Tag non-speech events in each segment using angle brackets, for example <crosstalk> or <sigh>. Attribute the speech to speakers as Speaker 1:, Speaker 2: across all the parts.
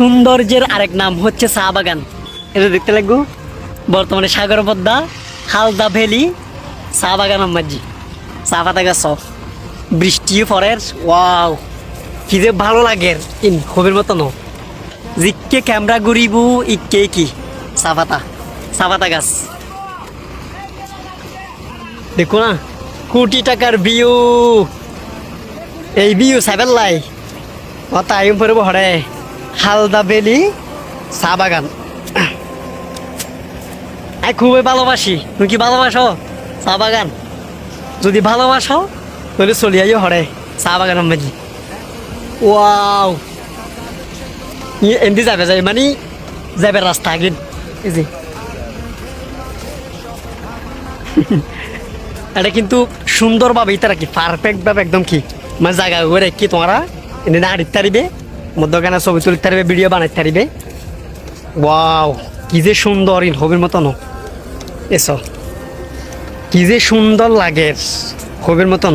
Speaker 1: সৌন্দর্যের আরেক নাম হচ্ছে চা বাগান। এটা দেখতে লাগবো? বর্তমানে সাগর পদ্মা হালদা ভ্যালি, চা বাগান আম্মাজি। চা পাতা গাছ সব। বৃষ্টিও পরের, ওয়াও। কি যে ভালো লাগে। ইন হবির মতন। জিকে ক্যামেরা ঘুরিবু ইকে কি? চা পাতা। চা পাতা গাছ। দেখো না, কোটি টাকার বিউ। এই বিউ সাইবেল লাই। ও, তাই পরে হরে হালদা বেলি চা বাগান। আমি খুবই ভালোবাসি। তুমি কি ভালোবাসো? চা বাগান। যদি ভালোবাসো, তাহলে চলি আইও হরে। চা বাগান আমাজি ওয়াও। এমনি যাবে যাবে মানে যাবে রাস্তা আগে। এই <laughs> এটা কিন্তু সুন্দরভাবে ইতারা কি পারফেক্ট ভাবে একদম কি? মানে জায়গা করে কি তোমরা এনে না পারিবে মধ্যখানে ছবি তুলতে পারিবে ভিডিও বানাইতে পারিবে ওয়াও কি যে সুন্দর হবির মতন এসো, কি যে সুন্দর লাগে, হবির মতন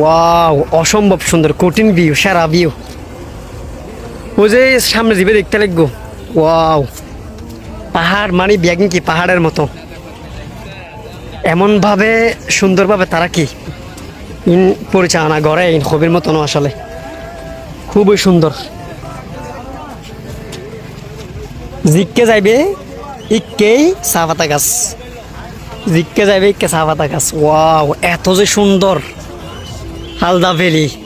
Speaker 1: ওয়াও অসম্ভব সুন্দর, কঠিন ভিউ সারা ভিউ ও যে সামনে যাবে দেখতে লাগবো। ওয়াও পাহাড় মানে ব্যাগিং কি পাহাড়ের মতো। এমনভাবে সুন্দরভাবে তারা কি? পরিচালনা করে ইন হবির মতন আসলে। খুবই সুন্দর। জিককে যাইবে ইকেই চা পাতা গাছ। জিককে যাইবে ইকে চা পাতা গাছ। ওয়াও, এত যে সুন্দর। হালদা ভ্যালি।